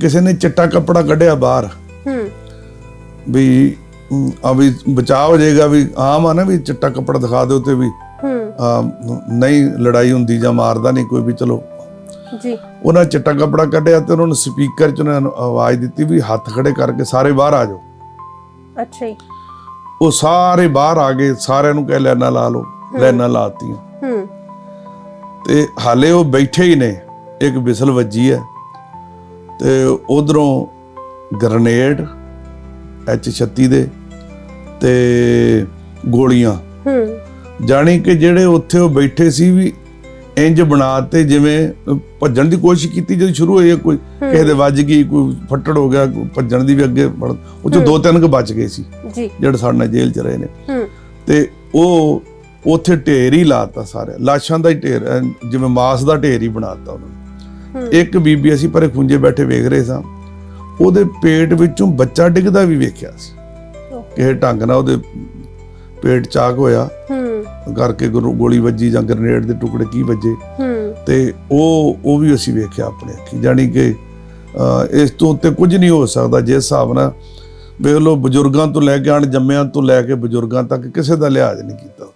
ਕਿਸੇ ਨੇ ਚਿੱਟਾ ਕੱਪੜਾ ਕੱਢਿਆ ਬਾਹਰ। ਹੂੰ। ਵੀ ਆ ਵੀ ਬਚਾਅ ਹੋ ਜਾਏਗਾ ਵੀ ਆਮ ਆ ਨਾ ਵੀ ਚਿੱਟਾ ਕੱਪੜਾ ਦਿਖਾ ਦਿਓ ਤੇ ਵੀ ਹੂੰ। ਆ, ਨਹੀਂ ਲੜਾਈ ਹੁੰਦੀ ਜਾਂ ਮਾਰਦਾ ਨਹੀਂ ਕੋਈ ਵੀ ਚਲੋ। ਜੀ। ਉਹਨਾਂ ਚਿੱਟਾ ਕੱਪੜਾ ਕੱਢਿਆ ਤੇ ਉਹਨਾਂ ਨੂੰ ਸਪੀਕਰ 'ਚ ਉਹਨਾਂ ਨੂੰ ਆਵਾਜ਼ ਦਿੱਤੀ ਵੀ ਹੱਥ ਖੜੇ ਕਰਕੇ ਸਾਰੇ ਬਾਹਰ ਆ ਜਾਓ। ਅੱਛਾ ਜੀ। ਉਹ ਸਾਰੇ ਬਾਹਰ ਆ ਗਏ ਸਾਰਿਆਂ ਨੂੰ ਕਹਿ ਲੈਣਾ ਲਾ ਲਓ ਲੈਣਾ ਲਾਤੀਆਂ। ਹੂੰ। ਤੇ ਹਾਲੇ ਉਹ ਬੈਠੇ ਹੀ ਨੇ ਇੱਕ ਵਿਸਲ ਵੱਜੀ ਹੈ। ਤੇ ਉਧਰੋਂ ਗ੍ਰਨੇਡ H36 ਦੇ ਤੇ ਗੋਲੀਆਂ। ਹੂੰ। ਜਾਣੀ ਕਿ ਜਿਹੜੇ ਉੱਥੇ ਉਹ ਬੈਠੇ ਸੀ ਵੀ ਇੰਜ ਬਣਾਤੇ ਜਿਵੇਂ ਭੱਜਣ ਦੀ ਕੋਸ਼ਿਸ਼ ਕੀਤੀ ਜਦੋਂ ਸ਼ੁਰੂ ਹੋਈ ਕੋਈ ਕਿਸੇ ਦੇ ਵੱਜ ਗਈ ਕੋਈ ਫੱਟੜ ਹੋ ਗਿਆ ਕੋਈ ਭੱਜਣ ਦੀ ਵੀ ਅੱਗੇ ਉਹ ਚ ਦੋ ਤਿੰਨ ਕੁ ਬਚ ਗਏ ਸੀ ਜੀ। ਜਿਹੜੇ ਸਾਡੇ ਨਾਲ ਜੇਲ੍ਹ ਚ ਰਹੇ ਨੇ। ਹੂੰ। ਤੇ ਉਹ ਉੱਥੇ ਢੇਰ ਹੀ ਲਾਤਾ ਸਾਰੇ ਲਾਸ਼ਾਂ ਦਾ ਹੀ ਢੇਰ ਜਿਵੇਂ ਮਾਸ ਦਾ ਢੇਰ ਹੀ ਬਣਾਤਾ ਉਹਨਾਂ ਨੇ। ਇੱਕ ਬੀਬੀ ਅਸੀਂ ਪਰੇ ਖੁੰਝੇ ਬੈਠੇ ਵੇਖ ਰਹੇ ਸਾਂ। ਉਹਦੇ ਪੇਟ ਵਿੱਚੋਂ ਬੱਚਾ ਡਿੱਗਦਾ ਵੀ ਵੇਖਿਆ ਸੀ। ਕਿਸੇ ਢੰਗ ਨਾਲ ਉਹਦੇ ਪੇਟ ਚਾਕ ਹੋਇਆ। ਹੂੰ। ਕਰਕੇ ਗੋਲੀ ਵੱਜੀ ਜਾਂ ਗ੍ਰਨੇਡ ਦੇ ਟੁਕੜੇ ਕੀ ਵੱਜੇ। ਹੂੰ। ਤੇ ਉਹ ਉਹ ਵੀ ਅਸੀਂ ਵੇਖਿਆ ਆਪਣੇ ਅੱਖੀ। ਜਾਣੀ ਕਿ ਇਸ ਤੋਂ ਉੱਤੇ ਕੁਝ ਨਹੀਂ ਹੋ ਸਕਦਾ। ਜਿਸ ਹਿਸਾਬ ਨਾਲ ਵੇਖ ਲਓ ਬਜ਼ੁਰਗਾਂ ਤੋਂ ਲੈ ਕੇ ਅਣ ਜੰਮਿਆਂ ਤੋਂ ਲੈ ਕੇ ਬਜ਼ੁਰਗਾਂ ਤੱਕ ਕਿਸੇ ਦਾ ਲਿਹਾਜ਼ ਨਹੀਂ ਕੀਤਾ।